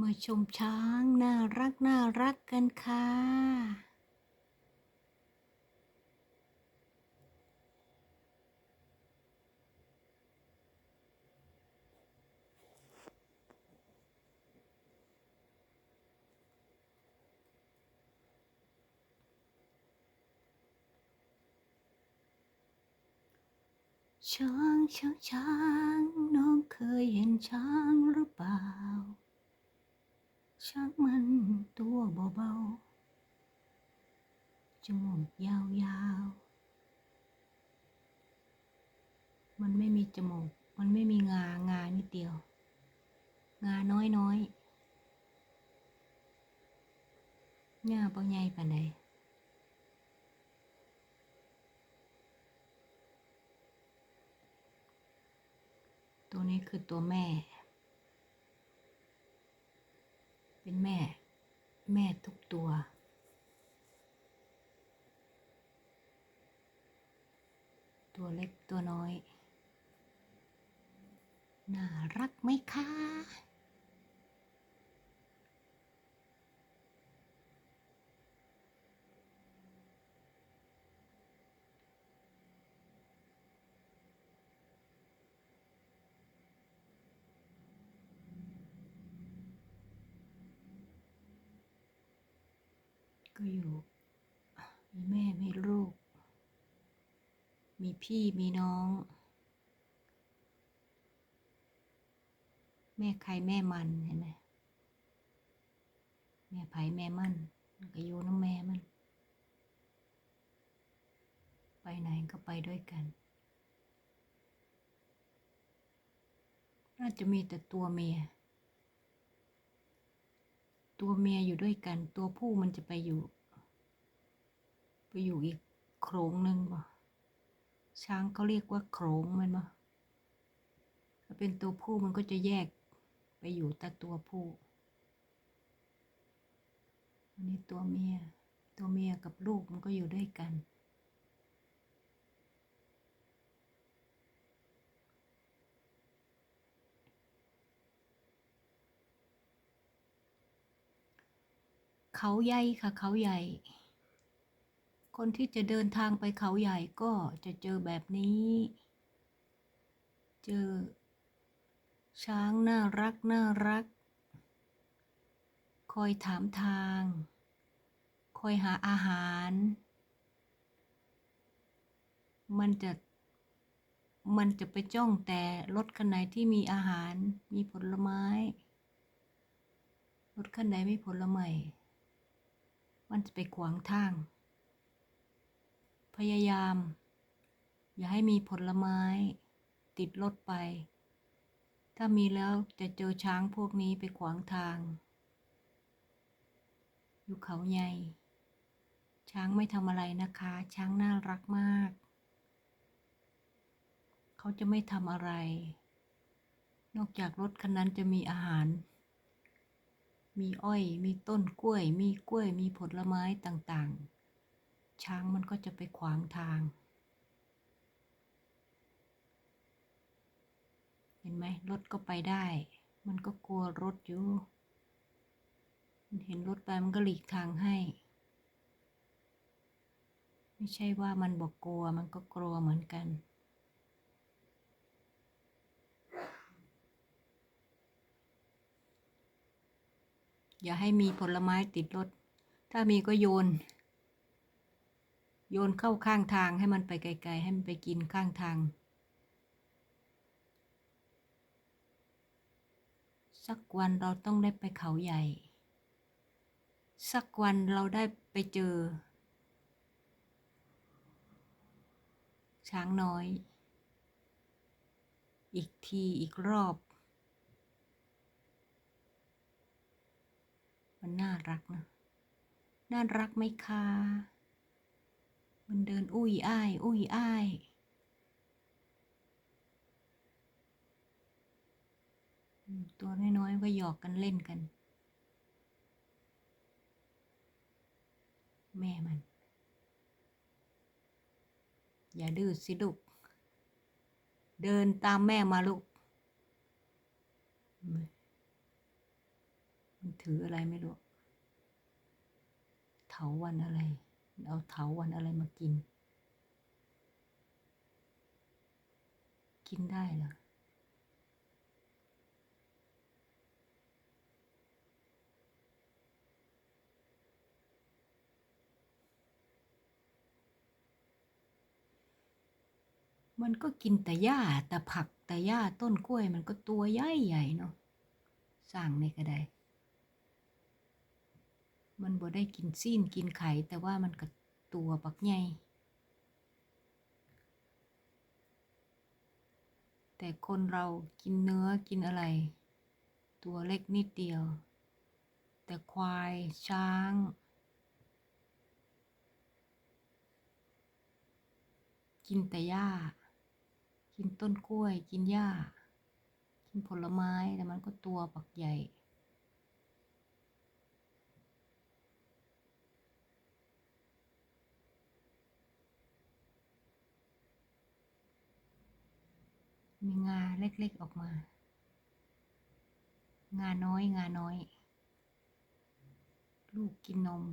มาชมช้างน่ารักน่ารักกันค่ะ ช้างช้างช้างน้องเคยเห็นช้างหรือเปล่า ช้างมันตัวเบาๆจมูกยาวๆ มันไม่มีจมูก มันไม่มีงา งานิดเดียว งาน้อยๆงาบ่ใหญ่ปานใดตัวนี้คือตัวแม่ เป็นแม่ แม่ทุกตัว ตัวเล็กตัวน้อย น่ารักไหมคะ ก็อยู่ มีแม่มีลูก มีพี่มีน้อง แม่ใครแม่มันเห็นไหมแม่ไผ่แม่มันมันก็อยู่น้ำแม่มัน ไปไหนก็ไปด้วยกัน น่าจะมีแต่ตัวเมีย ตัวเมียอยู่ด้วยกัน ตัวผู้มันจะไปอยู่ ไปอยู่อีกโขลงหนึ่งบ่ช้างเขาเรียกว่าโขลงมันบ่ถ้าเป็นตัวผู้มันก็จะแยกไปอยู่แต่ตัวผู้อันนี้ตัวเมีย ตัวเมียกับลูกมันก็อยู่ด้วยกัน เขาใหญ่ค่ะ เขาใหญ่ คนที่จะเดินทางไปเขาใหญ่ก็จะเจอแบบนี้ เจอ ช้างน่ารักน่ารัก คอยถามทาง คอยหาอาหาร มันจะมันจะไปจ้องแต่รถคันไหนที่มีอาหารมีผลไม้ รถคันไหนไม่ผลไม้ มันจะไปขวางทาง พยายาม อย่าให้มีผลไม้ ติดรถไป ถ้ามีแล้วจะเจอช้างพวกนี้ไปขวางทาง อยู่เขาใหญ่ ช้างไม่ทำอะไรนะคะ ช้างน่ารักมาก เขาจะไม่ทำอะไร นอกจากรถคันนั้นจะมีอาหาร มีอ้อย มีต้นกล้วย มีกล้วย มีผลไม้ต่างๆ ช้างมันก็จะไปขวางทาง เห็นไหมรถก็ไปได้ มันก็กลัวรถอยู่ มันเห็นรถไปมันก็หลีกทางให้ ไม่ใช่ว่ามันบอกกลัวมันก็กลัวเหมือนกัน อย่าให้มีผลไม้ติดรถ ถ้ามีก็โยน โยนเข้าข้างทางให้มันไปไกลๆ ให้มันไปกินข้างทาง สักวันเราต้องได้ไปเขาใหญ่ สักวันเราได้ไปเจอ ช้างน้อย อีกทีอีกรอบ มั น่ารักนะน่ารักไหมคะ มันเดินอุ้ยอ้าย อุ้ยอ้ายตัวน้อยๆก็หยอกกันเล่นกัน แม่มัน อย่าดื้อสิลูก เดินตามแม่มาลูก มันถืออะไรไม่รู้ ถาวันอะไร เอาเถาวันอะไรมากิน กินได้เหรอมันก็กินแต่หญ้าแต่ผักแต่หญ้าต้นกล้วยมันก็ตัวใหญ่ใหญ่เนาะสร้างในกระได มันบ่ได้กินซีนกินไข่แต่ว่ามันก็ตัวปักใหญ่แต่คนเรากินเนื้อกินอะไร ตัวเล็กนิดเดียว แต่ควายช้าง กินแต่หญ้า กินต้นกล้วย กินหญ้า กินผลไม้แต่มันก็ตัวปักใหญ่ มีงาเล็กๆออกมา งาน้อยงาน้อย ลูกกินนม